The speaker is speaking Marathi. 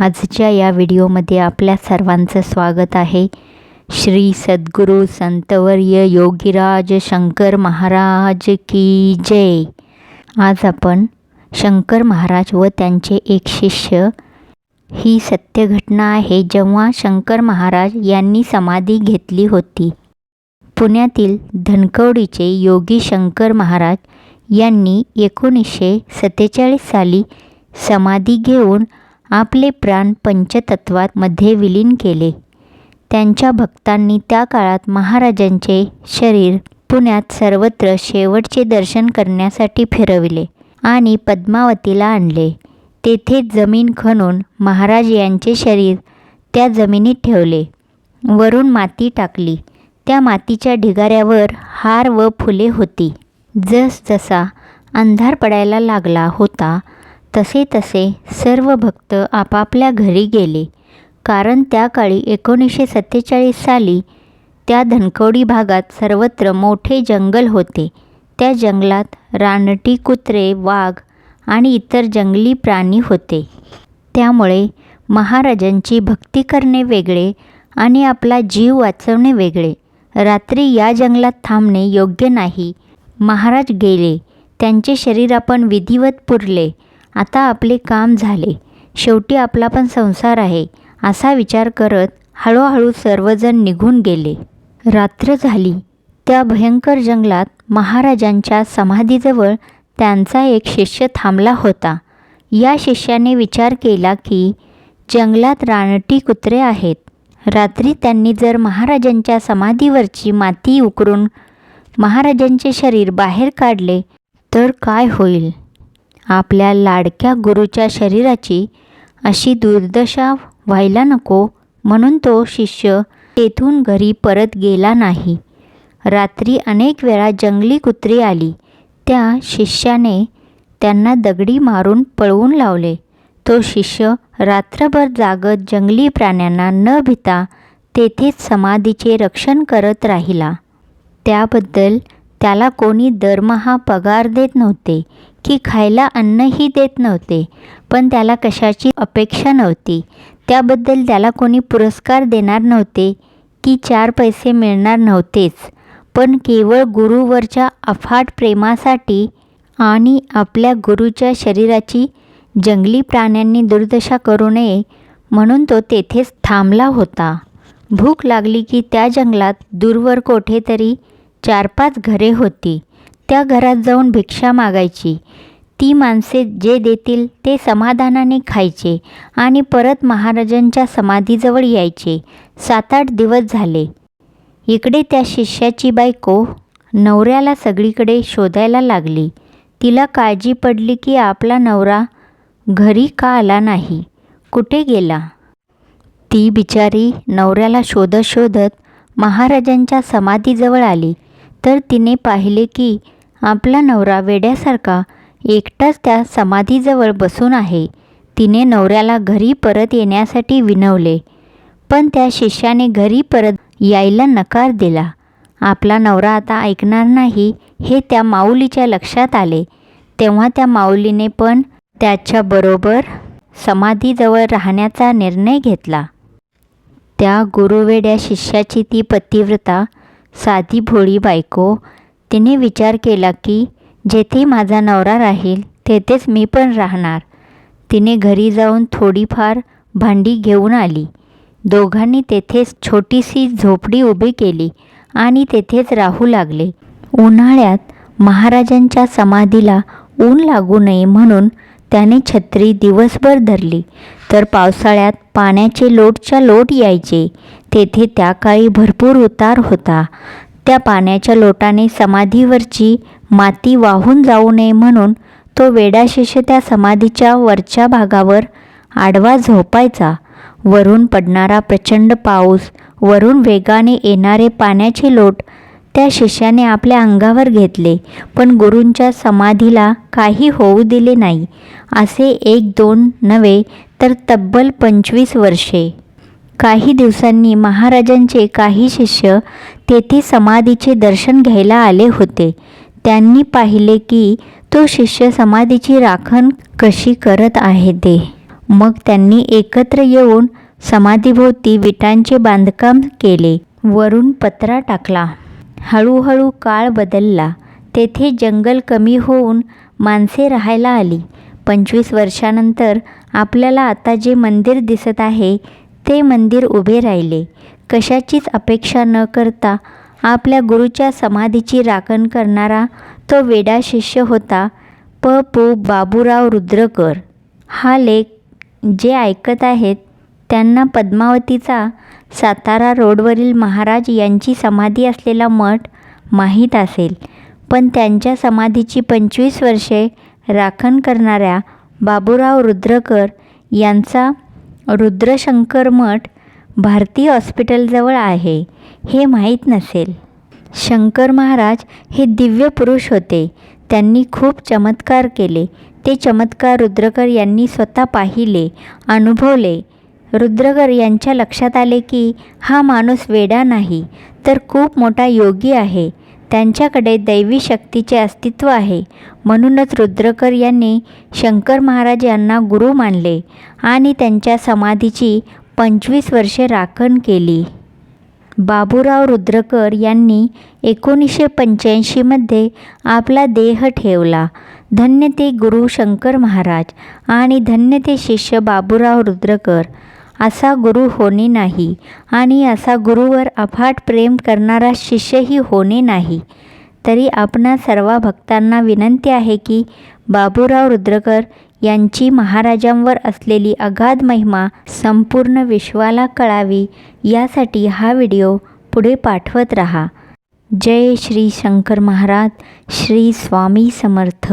आजच्या या व्हिडिओमध्ये आपल्या सर्वांचं स्वागत आहे. श्री सद्गुरू संतवर्य योगीराज शंकर महाराज की जय. आज आपण शंकर महाराज व त्यांचे एक शिष्य ही सत्यघटना आहे जेव्हा शंकर महाराज यांनी समाधी घेतली होती. पुण्यातील धनकवडीचे योगी शंकर महाराज यांनी एकोणीसशे सत्तेचाळीस साली समाधी घेऊन आपले प्राण पंचतत्वात मध्ये विलीन केले. त्यांच्या भक्तांनी त्या काळात महाराजांचे शरीर पुण्यात सर्वत्र शेवटचे दर्शन करण्यासाठी फिरविले आणि पद्मावतीला आणले. तेथे जमीन खणून महाराज यांचे शरीर त्या जमिनीत ठेवले. वरून माती टाकली. त्या मातीच्या ढिगाऱ्यावर हार व फुले होती. जसजसा अंधार पडायला लागला होता तसे तसे सर्व भक्त आपापल्या घरी गेले. कारण त्या काळी एकोणीसशे सत्तेचाळीस साली त्या धनकवडी भागात सर्वत्र मोठे जंगल होते. त्या जंगलात रानटी कुत्रे वाघ आणि इतर जंगली प्राणी होते. त्यामुळे महाराजांची भक्ती करणे वेगळे आणि आपला जीव वाचवणे वेगळे. रात्री या जंगलात थांबणे योग्य नाही. महाराज गेले. त्यांचे शरीर आपण विधिवत पुरले. आता आपले काम झाले. शेवटी आपला पण संसार आहे. असा विचार करत हळूहळू सर्वजण निघून गेले. रात्र झाली. त्या भयंकर जंगलात महाराजांच्या समाधीजवळ त्यांचा एक शिष्य थांबला होता. या शिष्याने विचार केला की जंगलात रानटी कुत्रे आहेत. रात्री त्यांनी जर महाराजांच्या समाधीवरची माती उकरून महाराजांचे शरीर बाहेर काढले तर काय होईल? आपल्या लाडक्या गुरुच्या शरीराची अशी दुर्दशा व्हायला नको म्हणून तो शिष्य तेथून घरी परत गेला नाही. रात्री अनेक वेळा जंगली कुत्री आली. त्या शिष्याने त्यांना दगडी मारून पळवून लावले. तो शिष्य रात्रभर जागत जंगली प्राण्यांना न भिता तेथेच समाधीचे रक्षण करत राहिला. त्याबद्दल त्याला कोणी दरमहा पगार देत नव्हते की खायला अन्नही देत नव्हते पण त्याला कशाची अपेक्षा नव्हती. त्याबद्दल त्याला कोणी पुरस्कार देणार नव्हते की चार पैसे मिळणार नव्हतेच पण केवळ गुरुवरच्या अफाट प्रेमासाठी आणि आपल्या गुरुच्या शरीराची जंगली प्राण्यांनी दुर्दशा करू नये म्हणून तो तेथेच थांबला होता. भूक लागली की त्या जंगलात दूरवर कोठेतरी चार पाच घरे होती. त्या घरात जाऊन भिक्षा मागायची. ती माणसे जे देतील ते समाधानाने खायचे आणि परत महाराजांच्या समाधीजवळ यायचे. सात आठ दिवस झाले. इकडे त्या शिष्याची बायको नवऱ्याला सगळीकडे शोधायला लागली. तिला काळजी पडली की आपला नवरा घरी का आला नाही? कुठे गेला? ती बिचारी नवऱ्याला शोधत शोधत महाराजांच्या समाधीजवळ आली. तर तिने पाहिले की आपला नवरा वेड्यासारखा एकटाच त्या समाधीजवळ बसून आहे. तिने नवऱ्याला घरी परत येण्यासाठी विनवले पण त्या शिष्याने घरी परत यायला नकार दिला. आपला नवरा आता ऐकणार नाही हे त्या माऊलीच्या लक्षात आले. तेव्हा त्या माऊलीने पण त्याच्याबरोबर समाधीजवळ राहण्याचा निर्णय घेतला. त्या गुरुवेड्या शिष्याची ती पतिव्रता साधी भोळी बायको. तिने विचार केला की जेथे माझा नवरा राहील तेथेच मी पण राहणार. तिने घरी जाऊन थोडीफार भांडी घेऊन आली. दोघांनी तेथेच छोटीशी झोपडी उभी केली आणि तेथेच राहू लागले. उन्हाळ्यात महाराजांच्या समाधीला ऊन लागू नये म्हणून त्याने छत्री दिवसभर धरली. तर पावसाळ्यात पाण्याचे लोटच्या लोट यायचे. तेथे त्या काळी भरपूर उतार होता. त्या पाण्याच्या लोटाने समाधीवरची माती वाहून जाऊ नये म्हणून तो वेडाशेष त्या समाधीच्या वरच्या भागावर आडवा झोपायचा. वरून पडणारा प्रचंड पाऊस वरून वेगाने येणारे पाण्याचे लोट त्या शिष्याने आपल्या अंगावर घेतले पण गुरूंच्या समाधीला काही होऊ दिले नाही. असे एक दोन नव्हे तर तब्बल पंचवीस वर्षे. काही दिवसांनी महाराजांचे काही शिष्य तेथे समाधीचे दर्शन घ्यायला आले होते. त्यांनी पाहिले की तो शिष्य समाधीची राखण कशी करत आहे ते. मग त्यांनी एकत्र येऊन समाधीभोवती विटांचे बांधकाम केले. वरून पत्रा टाकला. हळूहळू काळ बदलला. तेथे जंगल कमी होऊन माणसे राहायला आली. पंचवीस वर्षानंतर आपल्याला आता जे मंदिर दिसत आहे ते मंदिर उभे राहिले. कशाचीच अपेक्षा न करता आपल्या गुरुच्या समाधीची राखण करणारा तो वेडा शिष्य होता प. पु. बाबूराव रुद्रकर. हा लेख जे ऐकत आहेत त्यांना पद्मावतीचा सातारा रोडवरील महाराज यांची समाधी असलेला मठ माहीत असेल. पण त्यांच्या समाधीची पंचवीस वर्षे राखण करणाऱ्या बाबूराव रुद्रकर यांचा रुद्रशंकर मठ भारतीय हॉस्पिटलजवळ आहे हे माहीत नसेल. शंकर महाराज हे दिव्य पुरुष होते. त्यांनी खूप चमत्कार केले. ते चमत्कार रुद्रकर यांनी स्वतः पाहिले अनुभवले. रुद्रकर यांच्या लक्षात आले की हा माणूस वेडा नाही तर खूप मोठा योगी आहे. त्यांच्याकडे दैवी शक्तीचे अस्तित्व आहे. म्हणूनच रुद्रकर यांनी शंकर महाराज यांना गुरु मानले आणि त्यांच्या समाधीची पंचवीस वर्षे राखण केली. बाबूराव रुद्रकर यांनी एकोणीसशे पंच्याऐंशीमध्ये आपला देह ठेवला. धन्य ते गुरु शंकर महाराज आणि धन्य ते शिष्य बाबूराव रुद्रकर असा गुरु होणे नाही आणि असा गुरुवर अफाट प्रेम करणारा शिष्यही होणे नाही. तरी आपणा सर्व भक्तांना विनंती आहे की बाबूराव रुद्रकर यांची महाराजांवर असलेली अगाध महिमा संपूर्ण विश्वाला कळावी यासाठी हा व्हिडिओ पुढे पाठवत रहा. जय श्री शंकर महाराज श्री स्वामी समर्थ.